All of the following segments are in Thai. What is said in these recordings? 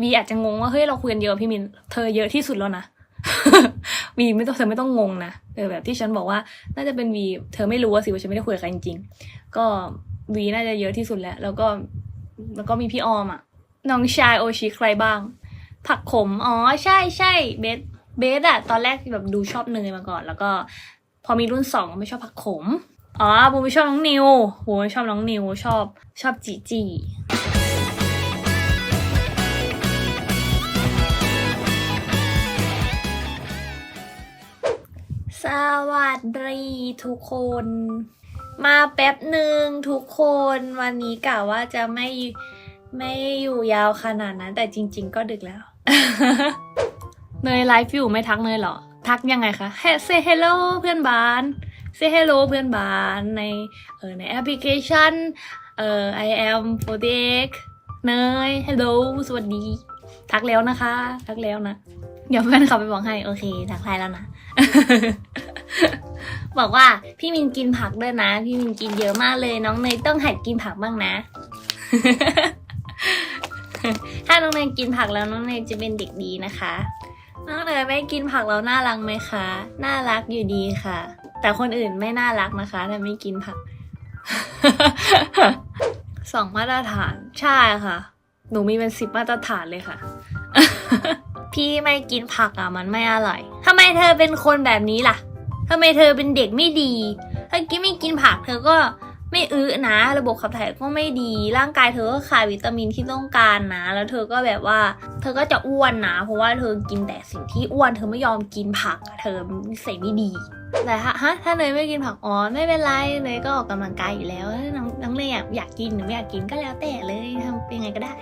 วีอาจจะงงว่าเฮ้ยเราคุยกันเยอะพี่มินเธอเยอะที่สุดแล้วนะวีไม่ต้องเธอไม่ต้องงงนะเออแบบที่ฉันบอกว่าน่าจะเป็นวีเธอไม่รู้ว่าสิว่าฉันไม่ได้คุยกับใครจริงๆก็วีน่าจะเยอะที่สุดแล้วแล้วก็แล้วก็มีพี่ออมอะน้องชายโอชิใครบ้าง ผักขมอ๋อใช่ใช่เบสเบสอะตอนแรกแบบดูชอบเนยมาก่อน แล้วก็ พอมีรุ่นสองก็ไม่ชอบผักขมอ๋อบูมไม่ชอบน้องนิวบูมไม่ชอบน้องนิวชอบชอบจีจี สวัสดีทุกคน มาแป๊บหนึ่งทุกคนวันนี้กะว่าจะไม่ไม่อยู่ยาวขนาดนั้น แต่จริง ๆ ก็ดึกแล้ว เนยไลฟ์อยู่ไม่ทักเนยเหรอ ทักยังไงคะเซ hello เพื่อนบ้านเซ hello เพื่อนบ้านในเออในแอปพลิเคชันเอ่อ I am 48เนย hello สวัสดี ทักแล้วนะคะ ทักแล้วนะ เดี๋ยวเพื่อนเขาไปบอกให้ โอเค ทักทายแล้วนะ บอกว่าพี่มินกินผักด้วยนะ พี่มินกินเยอะมากเลย น้องเนยต้องหัดกินผักบ้างนะ ถ้าน้องเนยกินผักแล้วน้องเนยจะเป็นเด็กดีนะคะ น้องเนยไม่กินผักแล้วน่ารักไหมคะ น่ารักอยู่ดีค่ะ แต่คนอื่นไม่น่ารักนะคะถ้าไม่กินผักสองมาตรฐานใช่ค่ะ หนูมีเป็นสิบมาตรฐานเลยค่ะ พี่ไม่กินผักอะมันไม่อร่อยทำไมเธอเป็นคนแบบนี้ล่ะทำไมเธอเป็นเด็กไม่ดี ถ้ากินไม่กินผักเธอก็ไม่อื้อนะ ระบบขับถ่ายก็ไม่ดี ร่างกายเธอก็ขาดวิตามินที่ต้องการนะ แล้วเธอก็แบบว่า เธอก็จะอ้วนนะ เพราะว่าเธอกินแต่สิ่งที่อ้วน เธอไม่ยอมกินผัก เธอนิสัยไม่ดี แต่ฮะ ถ้าเนยไม่กินผัก อ๋อ ไม่เป็นไร เนยก็ออกกำลังกายอยู่แล้วถ้าน้องน้องเนยอยากอยากกินหรือไม่อยากกินก็แล้วแต่เลยทำเป็นไงก็ได้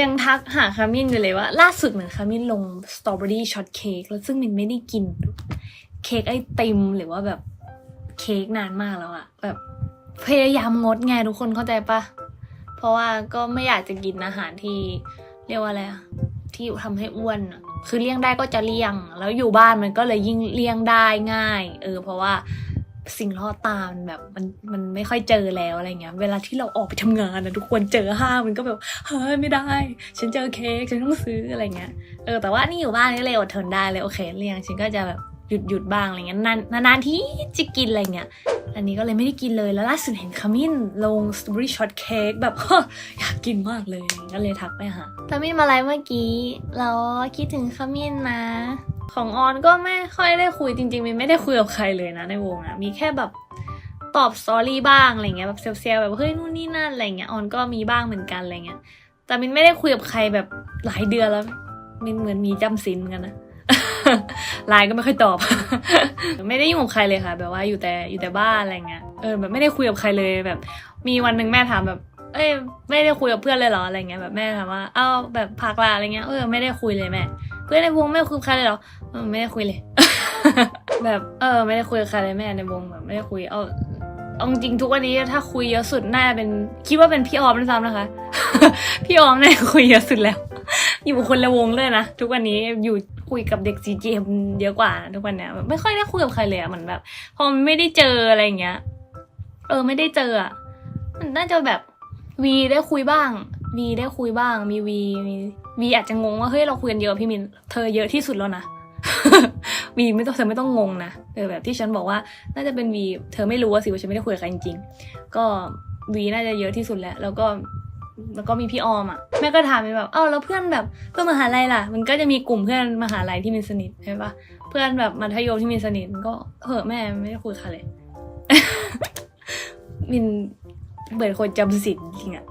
ยังทักหาคามินอยู่เลยว่า ล่าสุดเหมือนคามินลงสตรอเบอรี่ช็อตเค้กแล้วซึ่งมินไม่ได้กิน เค้กไอติมหรือว่าแบบเค้กนานมากแล้วอะแบบพยายามงดไงทุกคนเข้าใจปะเพราะว่าก็ไม่อยากจะกินอาหารที่เรียกว่าอะไรอะที่ทำให้อ้วนคือเลี่ยงได้ก็จะเลี่ยง แล้วอยู่บ้านมันก็เลยยิ่งเลี่ยงได้ง่าย เออ เพราะว่า สิ่งล่อตามันแบบมันมันไม่ค่อยเจอแล้วอะไรเงี้ย เวลาที่เราออกไปทำงานนะทุกคนเจอห้ามันก็แบบเฮ้ยไม่ได้ ฉันเจอเค้กฉันต้องซื้ออะไรเงี้ยเออแต่ว่านี่อยู่บ้านก็เลยอดทนได้เลยโอเคเลี่ยงฉันก็จะแบบหยุดหยุดบ้างอะไรเงี้ยนานนานๆที่จะกินอะไรเงี้ย อันนี้ก็เลยไม่ได้กินเลยแล้วล่าสุดเห็นขมิ้นลงสตรอเบอรี่ช็อตเค้กแบบอยากกินมากเลยก็เลยทักไปหาขมิ้นมาไลฟ์เมื่อกี้เราคิดถึงขมิ้นนะ ของออนก็ไม่ค่อยได้คุยจริงๆมินไม่ได้คุยกับใครเลยนะในวงอะมีแค่แบบตอบสตอรี่บ้างอะไรเงี้ยแบบเซลล์แบบเฮ้ยนู่นนี่นั่นอะไรเงี้ยออนก็มีบ้างเหมือนกันอะไรเงี้ยแต่มินไม่ได้คุยกับใครแบบหลายเดือนแล้วมินเหมือนมีจำสินเหมือนกันนะ ไลน์ก็ไม่ค่อยตอบ ไม่ได้ยุ่งกับใครเลยค่ะ แบบว่าอยู่แต่อยู่แต่บ้านอะไรเงี้ยเออแบบไม่ได้คุยกับใครเลยแบบ มีวันหนึ่งแม่ถามแบบ เอ้ยไม่ได้คุยกับเพื่อนเลยเหรออะไรเงี้ยแบบแม่ถามว่าเอ้าแบบพักละอะไรเงี้ยเออไม่ได้คุยเลยแม่เพื่อนในวงไม่คุยกับใครเลยเหรอไม่ได้คุยเลย แบบเออ ไม่ได้คุยกับใครเลยแม่ในวงแบบไม่ได้คุยเอาเอาจริงทุกวันนี้ถ้าคุยเยอะสุดน่าจะเป็นคิดว่าเป็นพี่ออมด้วยซ้ำนะคะ พี่ออมเนี่ยคุยเยอะสุดแล้ว อยู่คนละวงเลยนะทุกวันนี้อยู่ คุยกับเด็กซีเจมเยอะกว่าทุกวันเนี้ยไม่ค่อยได้คุยกับใครเลยอะเหมือนแบบ พอมันไม่ได้เจออะไรอย่างเงี้ย เออไม่ได้เจออะมันน่าจะแบบวีได้คุยบ้างวีได้คุยบ้าง มีวีมีวีอาจจะงงว่าเฮ้ยเราคุยกันเยอะพี่มินเธอเยอะที่สุดแล้วนะวีไม่ต้องเธอไม่ต้องงงนะเออแบบที่ฉันบอกว่า น่าจะเป็นวีเธอไม่รู้ว่าสิว่าฉันไม่ได้คุยกับใครจริงๆก็วีน่าจะเยอะที่สุดแล้ว แล้วก็ แล้วก็มีพี่ออมอะแม่ก็ถามไปแบบเอ้าแล้วเพื่อนแบบเพื่อนมหาลัยล่ะ มันก็จะมีกลุ่มเพื่อนมหาลัยที่มีสนิทใช่ปะเพื่อนแบบมัธยมที่มีสนิทก็เหอะแม่ไม่ได้คุยกับใครเลยมินเบิดคนจำสินจริงอะ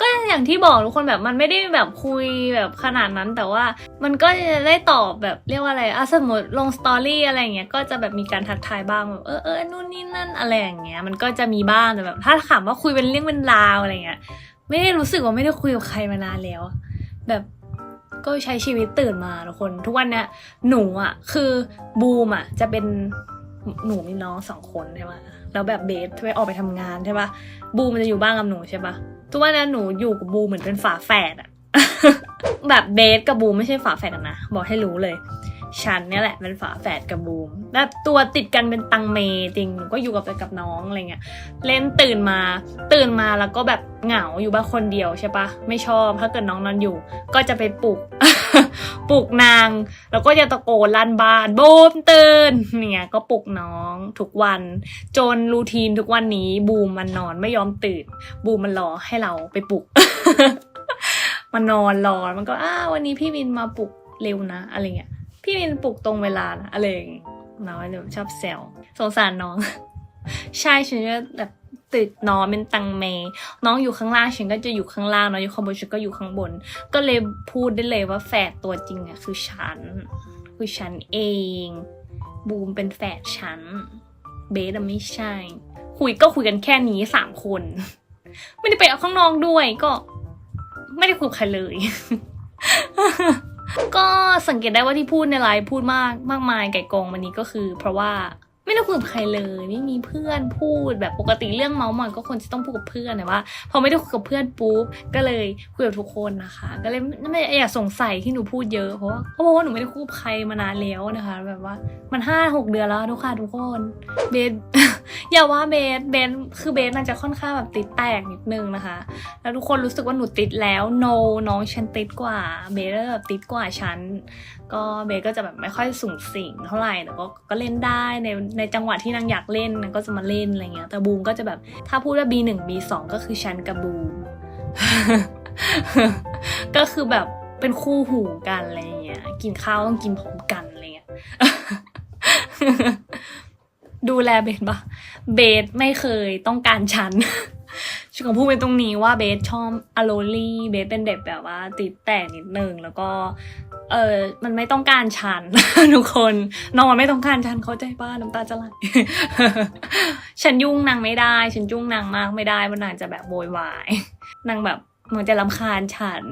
ก็อย่างที่บอกทุกคนแบบมันไม่ได้แบบคุยแบบขนาดนั้นแต่ว่ามันก็จะได้ตอบแบบเรียกว่าอะไรอะสมมติลงสตอรี่อะไรอย่างเงี้ยก็จะแบบมีการทักทายบ้างแบบเออเออนู่นนี่นั่นอะไรอย่างเงี้ยมันก็จะมีบ้างแต่แบบถ้าถามว่าคุยเป็นเรื่องเป็นราวอะไรเงี้ย ไม่ได้รู้สึกว่าไม่ได้คุยกับใครมานานแล้ว แบบก็ใช้ชีวิตตื่นมาทุกคน ทุกวันเนี้ยหนูอะ คือบูมอะ จะเป็นหนูมีน้องสองคนใช่ปะแล้วแบบเบสไปออกไปทำงานใช่ปะบูมมันจะอยู่บ้านกับหนูใช่ปะทุกวันเนี้ยหนูอยู่กับบูมเหมือนเป็นฝาแฝดอะแบบเบสกับบูมไม่ใช่ฝาแฝดกันนะ บอกให้รู้เลย ฉันเนี่ยแหละเป็นฝาแฝดกับบูมแบบตัวติดกันเป็นตังเมจริงก็อยู่กับกับน้องอะไรเงี้ยเล่นตื่นมาตื่นมาแล้วก็แบบเหงาอยู่บ้านคนเดียวใช่ปะไม่ชอบถ้าเกิดน้องนอนอยู่ ก็จะไปปลุกปลุกนาง แล้วก็จะตะโกนลั่นบ้านบูมตื่นเนี่ยก็ปลุกน้องทุกวัน จนรูทีนทุกวันนี้บูมมันนอนไม่ยอมตื่น บูมมันรอให้เราไปปลุกมันนอนรอมันก็อ้าวันนี้พี่วินมาปลุกเร็วนะอะไรเงี้ย พี่วินปลุกตรงเวลานะอะไรอย่างเงี้ยน้อยเลยชอบแซวสงสารน้อง ใช่ฉันจะแบบติดนอนเป็นตังเม น้องอยู่ข้างล่างฉันก็จะอยู่ข้างล่างน้องอยู่ข้างบนฉันก็อยู่ข้างบน ก็เลยพูดได้เลยว่าแฝดตัวจริงอะคือฉัน คือฉันเอง บูมเป็นแฝดฉัน เบสไม่ใช่ คุยก็คุยกันแค่นี้สามคน ไม่ได้ไปเอาข้างนอกด้วยก็ ไม่ได้คุยกับใครเลย ก็สังเกตได้ว่าที่พูดในไลฟ์พูดมากมากมายไก่กองวันนี้ก็คือ เพราะว่าไม่ได้คุยกับใครเลยไม่มีเพื่อนพูดแบบปกติเรื่องเมาส์มอยก็ควรจะต้องพูดกับเพื่อนแต่ว่าพอไม่ได้คุยกับเพื่อนปุ๊บก็เลยคุยกับทุกคนนะคะ ก็เลยไม่อยากสงสัยที่หนูพูดเยอะเพราะว่าเขาบอกว่าหนูไม่ได้คุยกับใครมานานแล้วนะคะ แบบว่ามันห้าหกเดือนแล้วทุกค่ะทุกคนเบส อย่าว่าเบสเบสคือเบสมันจะค่อนข้างแบบติดแตกนิดนึงนะคะ แล้วทุกคนรู้สึกว่าหนูติดแล้ว no น้องฉันติดกว่าเบสแบบติดกว่าฉันก็เบสก็จะแบบไม่ค่อยสูงสิงเท่าไหร่แต่ก็ก็เล่นได้ในในจังหวะที่นางอยากเล่นนางก็จะมาเล่นอะไรเงี้ยแต่บูมก็จะแบบถ้าพูดว่า B1 B2 ก็คือฉันกับบูมก็คือแบบเป็นคู่หูกันอะไรเงี้ยกินข้าวต้องกินพร้อมกันอะไรเงี้ย ดูแลเบสปะเบสไม่เคยต้องการฉันฉันก็พูดไปตรงนี้ว่าเบสชอบอโลลี่เบสเป็นเด็กแบบว่า ติดแต่นิดนึงแล้วก็เออมันไม่ต้องการฉันทุกคนน้องมันไม่ต้องการฉันเข้าใจป้าน้ำตาจะไหลฉันยุ่งนางไม่ได้ ฉันยุ่งนางมากไม่ได้เพรานางจะแบบโวยวายนางแบบเหมือนจะรำคาญฉัน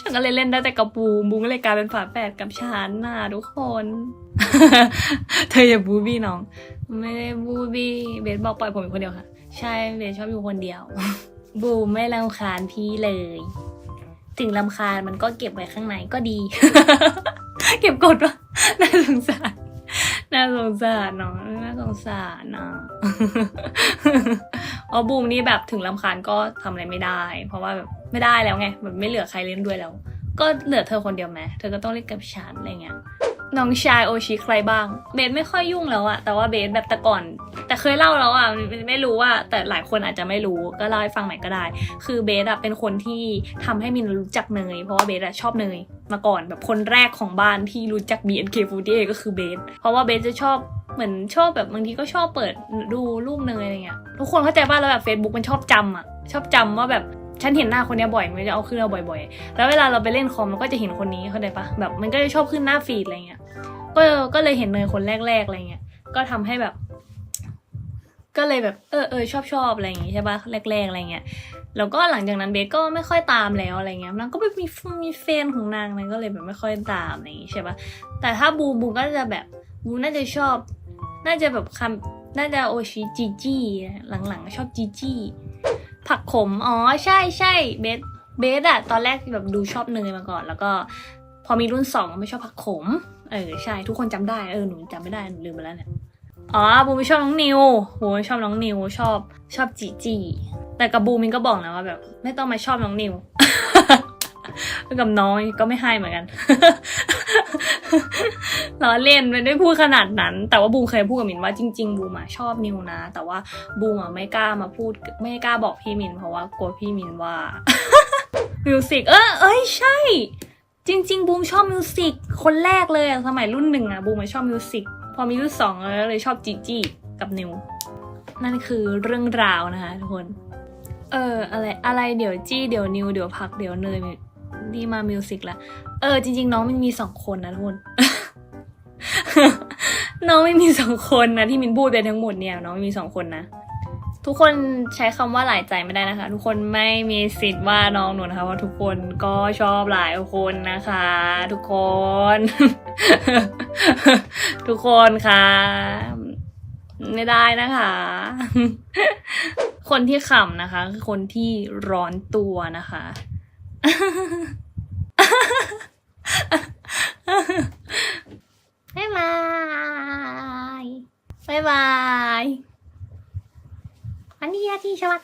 ฉันก็เลยเล่นได้แต่กับบูมบูมก็เลยกลายเป็นฝาแฝดกับฉันน่ะทุกคน เธออย่าบูบี้น้อง ไม่ได้บูบี้เบสบอกปล่อยผมอยู่คนเดียวค่ะ ใช่เบสชอบอยู่คนเดียว บูมไม่รำคาญพี่เลย ถึงรำคาญมันก็เก็บไว้ข้างในก็ดี เก็บกดวะน่าสงสาร น่าสงสารเนาะน่าสงสารนะอ๋อบูมนี่แบบถึงลำคาญก็ทำอะไรไม่ได้ เพราะว่าแบบไม่ได้แล้วไงแบบไม่เหลือใครเล่นด้วยแล้ว ก็เหลือเธอคนเดียวไหมเธอก็ต้องเล่นกับฉันอะไรเงี้ย น้องชายโอชิใครบ้าง เบสไม่ค่อยยุ่งแล้วอะแต่ว่าเบสแบบแต่ก่อน แต่เคยเล่าแล้วอะไม่ไม่รู้ว่า แต่หลายคนอาจจะไม่รู้ก็เล่าให้ฟังใหม่ก็ได้ คือเบสอะเป็นคนที่ทำให้มินรู้จักเนย เพราะว่าเบสอะชอบเนย มาก่อนแบบคนแรกของบ้านที่รู้จัก BNK48 ก็คือเบสเพราะว่าเบสจะชอบเหมือนชอบแบบบางทีก็ชอบเปิดดูรูปเนยอะไรเงี้ยทุกคนเข้าใจป่ะแล้วแบบ Facebook มันชอบจำอะชอบจำว่าแบบ ฉันเห็นหน้าคนนี้บ่อย มันจะเอาขึ้นเราบ่อย ๆ แล้วเวลาเราไปเล่นคอมเราก็จะเห็นคนนี้เข้าใจปะแบบมันก็จะชอบขึ้นหน้าฟีดอะไรเงี้ย ก็ก็เลยเห็นเนยคนแรกๆอะไรเงี้ย ก็ทำให้แบบ ก็เลยแบบเออเออชอบชอบอะไรอย่างงี้ใช่ปะแรก ๆอะไรเงี้ย แล้วก็หลังจากนั้นเบสก็ไม่ค่อยตามแล้วอะไรเงี้ย นางก็ไม่มีมีแฟนของนางนางก็เลยแบบไม่ค่อยตามอะไรอย่างงี้ใช่ปะแต่ถ้าบูบูก็จะแบบบูน่าจะชอบ น่าจะแบบคำน่าจะโอชิจีจี้หลังๆ ชอบจีจี้ ผักขม อ๋อ ใช่ใช่เบสเบสอะตอนแรกแบบดูชอบเนยมาก่อน แล้วก็พอมีรุ่นสองไม่ชอบผักขม เออ ใช่ ทุกคนจำได้ เออ หนูจำไม่ได้ หนูลืมไปแล้วเนี่ย อ๋อ บูมไม่ชอบน้องนิวบูมไม่ชอบน้องนิว ชอบชอบจีจีแต่กับบูมินก็บอกนะว่าแบบ ไม่ต้องมาชอบน้องนิว กับน้องก็ไม่ให้เหมือนกันล้อเล่นไม่ได้พูดขนาดนั้น แต่ว่าบูมเคยพูดกับมินว่าจริง ๆ บูมอะชอบนิวนะ แต่ว่าบูมอะไม่กล้ามาพูด ไม่กล้าบอกพี่มิน เพราะว่ากลัวพี่มินว่ามิวสิกเออเอ้ยใช่ จริง ๆ บูมชอบมิวสิกคนแรกเลยอะสมัยรุ่นหนึ่งอะบูมาชอบมิวสิกพอมีรุ่นสองเลยชอบจีจี้กับนิวนั่นคือเรื่องราวนะคะทุกคน เอออะไรอะไรเดี๋ยวจี้เดี๋ยวนิวเดี๋ยวพักเดี๋ยวเนย นี่มามิวสิกละเออจริง ๆ น้องมันมีสองคนนะทุกคนน้องไม่มีสองคนนะที่มินพูดไปทั้งหมดเนี่ยน้องมีสองคนนะทุกคนใช้คำว่าหลายใจไม่ได้นะคะ ทุกคนไม่มีสิทธิ์ว่าน้องหนูนะคะว่าทุกคนก็ชอบหลายคนนะคะ ทุกคน ทุกคนค่ะ ไม่ได้นะคะ คนที่ขำนะคะคือคนที่ร้อนตัวนะคะ บายบายบายบายวันนี้อาที่ชวัด